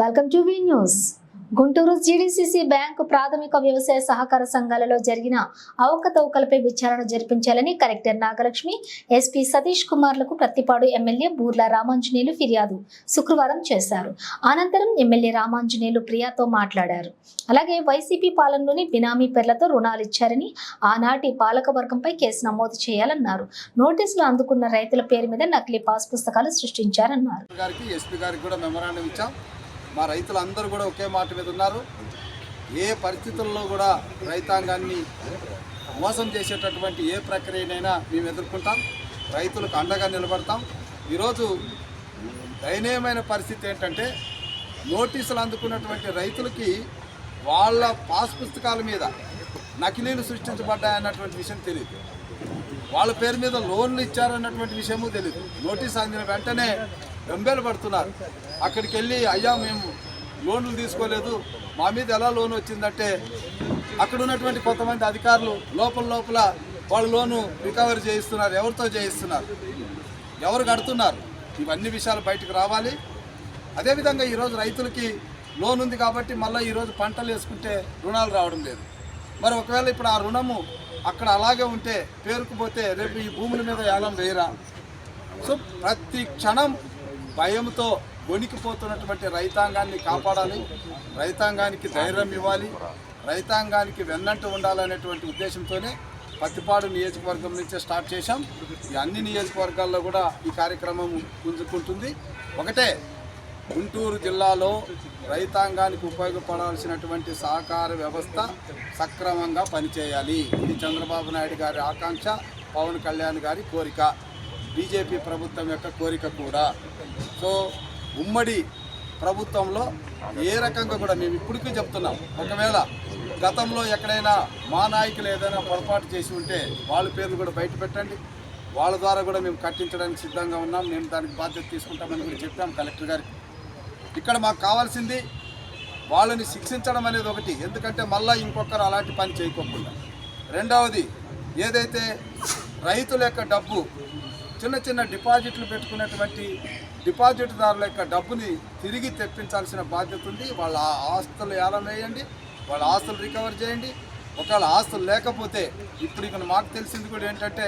Welcome to V news. Guntur GDCC bank ప్రాథమిక వ్యవసాయ సహకార సంఘాలలో జరిగిన అవకతవకలపై విచారణ జరిపించాలని కలెక్టర్ నాగలక్ష్మి ఎస్పీ సతీష్ కుమార్లకు ప్రతిపాడు ఎమ్మెల్యే బూర్ల రామాంజనేయులు ఫిర్యాదు శుక్రవారం చేశారు. అనంతరం ఎమ్మెల్యే రామాంజనేయులు ప్రియాతో మాట్లాడారు. అలాగే వైసీపీ పాలనలోని బినామీ పేర్లతో రుణాలు ఇచ్చారని ఆనాటి పాలకవర్గంపై కేసు నమోదు చేయాలన్నారు. నోటీసులు అందుకున్న రైతుల పేరు మీద నకిలీ పాస్ పుస్తకాలు సృష్టించారన్నారు. మా రైతులందరూ కూడా ఒకే మాట మీద ఉన్నారు. ఏ పరిస్థితుల్లో కూడా రైతాంగాన్ని మోసం చేసేటటువంటి ఏ ప్రక్రియనైనా మేము ఎదుర్కొంటాం. రైతులకు అండగా నిలబడతాం. ఈరోజు దయనీయమైన పరిస్థితి ఏంటంటే నోటీసులు అందుకున్నటువంటి రైతులకి వాళ్ళ పాస్ పుస్తకాల మీద నకిలీలు సృష్టించబడ్డాయన్నటువంటి విషయం తెలియదు వాళ్ళ పేరు మీద లోన్లు ఇచ్చారన్నటువంటి విషయము తెలియదు నోటీస్ అందిన వెంటనే బెంబేలు పడుతున్నారు. అక్కడికి వెళ్ళి అయ్యా మేము లోన్లు తీసుకోలేదు. మా మీద ఎలా లోన్ వచ్చిందంటే అక్కడ ఉన్నటువంటి కొంతమంది అధికారులు లోపల లోపల వాళ్ళు లోను రికవరీ చేయిస్తున్నారు. ఎవరితో చేయిస్తున్నారు? ఎవరు కడుతున్నారు? ఇవన్నీ విషయాలు బయటకు రావాలి. అదేవిధంగా ఈరోజు రైతులకి లోన్ ఉంది కాబట్టి మళ్ళీ ఈరోజు పంటలు వేసుకుంటే రుణాలు రావడం లేదు. మరి ఒకవేళ ఇప్పుడు ఆ రుణము అక్కడ అలాగే ఉంటే పేరుకుపోతే రేపు ఈ భూముల మీద ఏలం వేయరా? సో ప్రతి క్షణం భయంతో వణికిపోతున్నటువంటి రైతాంగాన్ని కాపాడాలి. రైతాంగానికి ధైర్యం ఇవ్వాలి. రైతాంగానికి వెన్నంటి ఉండాలనేటువంటి ఉద్దేశంతోనే పత్తిపాడు నియోజకవర్గం నుంచే స్టార్ట్ చేశాం. ఈ అన్ని నియోజకవర్గాల్లో కూడా ఈ కార్యక్రమం పుంజుకుంటుంది. ఒకటే గుంటూరు జిల్లాలో రైతాంగానికి ఉపయోగపడాల్సినటువంటి సహకార వ్యవస్థ సక్రమంగా పనిచేయాలి. ఇది చంద్రబాబు నాయుడు గారి ఆకాంక్ష పవన్ కళ్యాణ్ గారి కోరిక. బీజేపీ ప్రభుత్వం యొక్క కోరిక కూడా. సో ఉమ్మడి ప్రభుత్వంలో ఏ రకంగా కూడా మేము ఇప్పటికీ చెప్తున్నాం. ఒకవేళ గతంలో ఎక్కడైనా మా నాయకులు ఏదైనా పొరపాటు చేసి ఉంటే వాళ్ళ పేర్లు కూడా బయట పెట్టండి. వాళ్ళ ద్వారా కూడా మేము కట్టించడానికి సిద్ధంగా ఉన్నాం. మేము దానికి బాధ్యత తీసుకుంటామని కూడా చెప్పాం కలెక్టర్ గారికి. ఇక్కడ మాకు కావాల్సింది వాళ్ళని శిక్షించడం అనేది ఒకటి. ఎందుకంటే మళ్ళీ ఇంకొకరు అలాంటి పని చేయకోకుండా. రెండవది ఏదైతే రైతుల యొక్క డబ్బు చిన్న చిన్న డిపాజిట్లు పెట్టుకున్నటువంటి డిపాజిట్దారుల యొక్క డబ్బుని తిరిగి తెప్పించాల్సిన బాధ్యత ఉంది. వాళ్ళ ఆస్తులు ఏలం వేయండి వాళ్ళ ఆస్తులు రికవర్ చేయండి. ఒకవేళ ఆస్తులు లేకపోతే ఇప్పుడు ఇక్కడ మాకు తెలిసింది కూడా ఏంటంటే